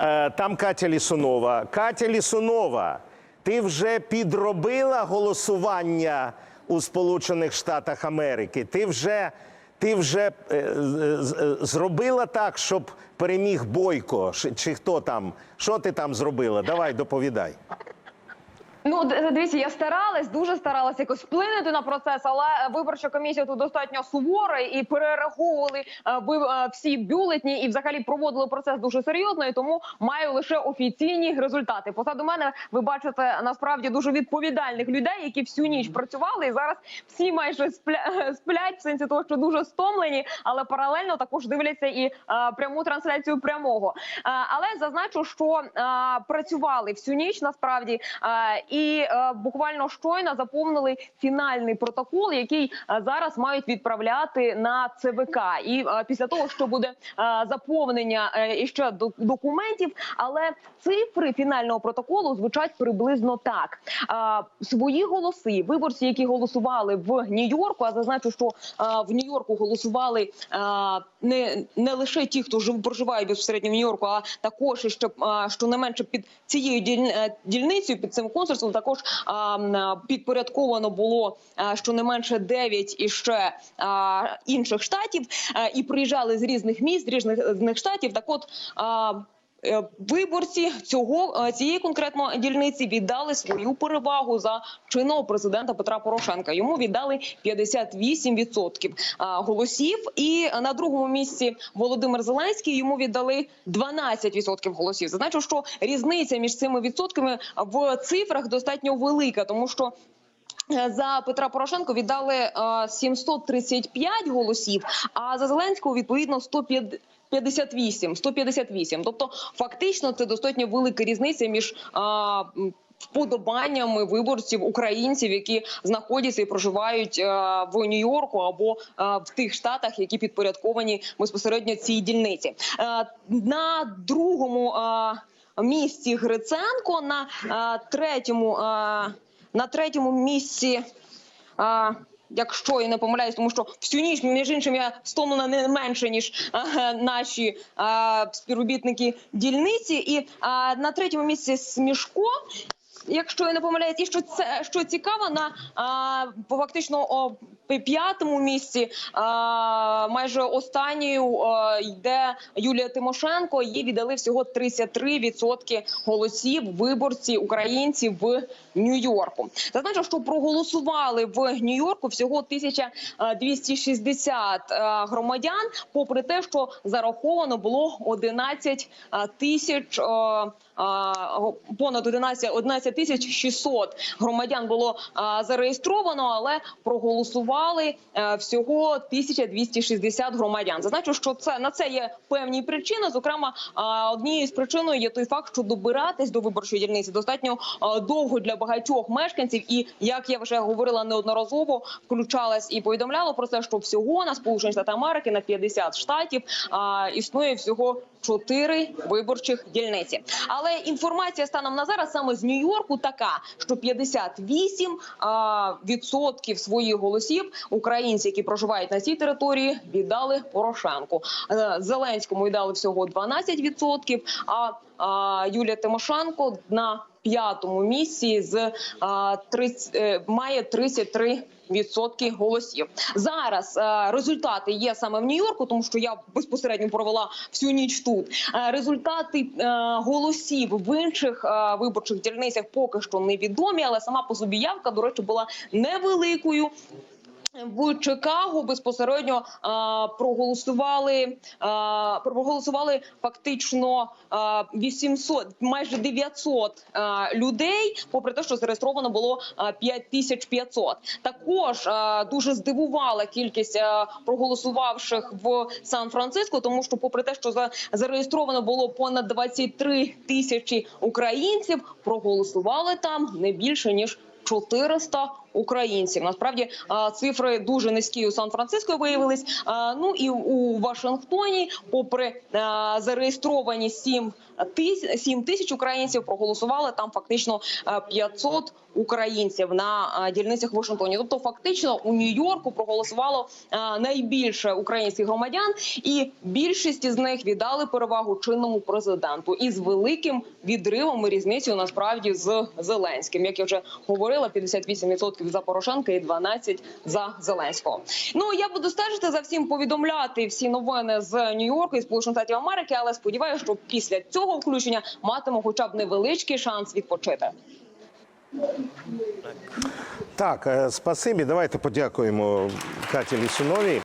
Е, Там Катя Лісунова. Катя Лісунова, ти вже підробила голосування у Сполучених Штатах Америки. Ти вже, ти вже е, з- зробила так, щоб переміг Бойко. Чи хто там? Що ти там зробила? Давай доповідай. Ну, дивіться, я старалась, дуже старалась якось вплинути на процес, але е, виборча комісія тут достатньо сувора і перераховували е, е, всі бюлетні і взагалі проводили процес дуже серйозно. І тому маю лише офіційні результати. Позаду мене ви бачите насправді дуже відповідальних людей, які всю ніч працювали. І зараз всі майже спля... сплять в сенсі того, що дуже стомлені, але паралельно також дивляться і пряму трансляцію прямого. Але зазначу, що працювали всю ніч насправді. Е, і е, буквально щойно заповнили фінальний протокол, який е, зараз мають відправляти на ЦВК. І е, після того, що буде заповнення е, іще до- документів, але цифри фінального протоколу звучать приблизно так: свої голоси, виборці, які голосували в Нью-Йорку, а зазначу, що в Нью-Йорку голосували не, не лише ті, хто жив проживає безпосередньо в Нью-Йорку, а також і ще е, щонайменше під цією діль- дільницею, під цим консульством, також е, підпорядковано було щонайменше 9 і ще інших штатів, і приїжджали з різних міст, різних штатів. Так, от. Е, Е, Виборці цього е, цієї конкретно дільниці віддали свою перевагу за чинного президента Петра Порошенка. Йому віддали 58% голосів. І на другому місці Володимир Зеленський йому віддали 12% голосів. Зазначу, що різниця між цими відсотками в цифрах достатньо велика, тому що. е, За Петра Порошенко віддали е, 735 голосів, а за Зеленського відповідно 150 58, 158. Тобто, фактично, це достатньо велика різниця між а, вподобаннями виборців українців, які знаходяться і проживають в Нью-Йорку або в тих штатах, які підпорядковані безпосередньо цій дільниці. На другому місці Гриценко, на третьому на третьому місці. Якщо я не помиляюсь, тому що всю ніч між іншим я стомлена не менше ніж наші співробітники дільниці, і на третьому місці Смішко. Якщо я не помиляюсь, і що це що цікаво, на фактично п'ятому місці майже останньою йде Юлія Тимошенко. Їй віддали всього 33% голосів виборці українців в Нью-Йорку. Зазначу, що проголосували в Нью-Йорку всього 1260 е, громадян, попри те, що зараховано було 11 е, тисяч. Понад 11, 11 тисяч 600 громадян було зареєстровано, але проголосували е, всього 1260 громадян. Зазначу, що це на це є певні причини. Зокрема, е, однією з причиною є той факт, що добиратись до виборчої дільниці достатньо е, довго для багатьох мешканців. І як я вже говорила неодноразово, включалась і повідомляла про це, що всього на Сполучені Штати Америки на 50 штатів існує всього. Чотири виборчих дільниці, але інформація станом на зараз саме з Нью-Йорку така, що 58 а, відсотків своїх голосів українці, які проживають на цій території, віддали Порошенку. Е, Зеленському віддали всього 12 відсотків. А, а Юлія Тимошенко на п'ятому місці з а, 30, е, має 33 Відсотки голосів зараз е, результати є саме в Нью-Йорку, тому що я безпосередньо провела всю ніч тут. Е, результати е, голосів в інших е, виборчих дільницях поки що невідомі, але сама по собі явка, до речі, була невеликою. В Чикаго безпосередньо а, проголосували а, проголосували фактично а, 800, майже 900 а, людей, попри те, що зареєстровано було а, 5500. Також а, дуже здивувала кількість а, проголосувавших в Сан-Франциско, тому що, попри те, що за зареєстровано було понад 23 тисячі українців, проголосували там не більше ніж 400 українців. Насправді цифри дуже низькі у Сан-Франциско виявились. Е, Ну і у Вашингтоні, попри зареєстровані 7 тисяч 7 тисяч українців, проголосували там фактично е, 500 українців на дільницях в Вашингтоні. Тобто, фактично у Нью-Йорку проголосувало найбільше українських громадян, і більшість із них віддали перевагу чинному президенту із великим відривом і різницею насправді з Зеленським. Як я вже говорила, 58% за Порошенка і 12% за Зеленського. Ну я буду стежити за всім повідомляти всі новини з Нью-Йорку і Сполучених Штатів Америки, але сподіваюся, що після цього включення матиму хоча б невеличкий шанс відпочити. Так, е, спасибі. Давайте подякуємо Каті Лісуновій.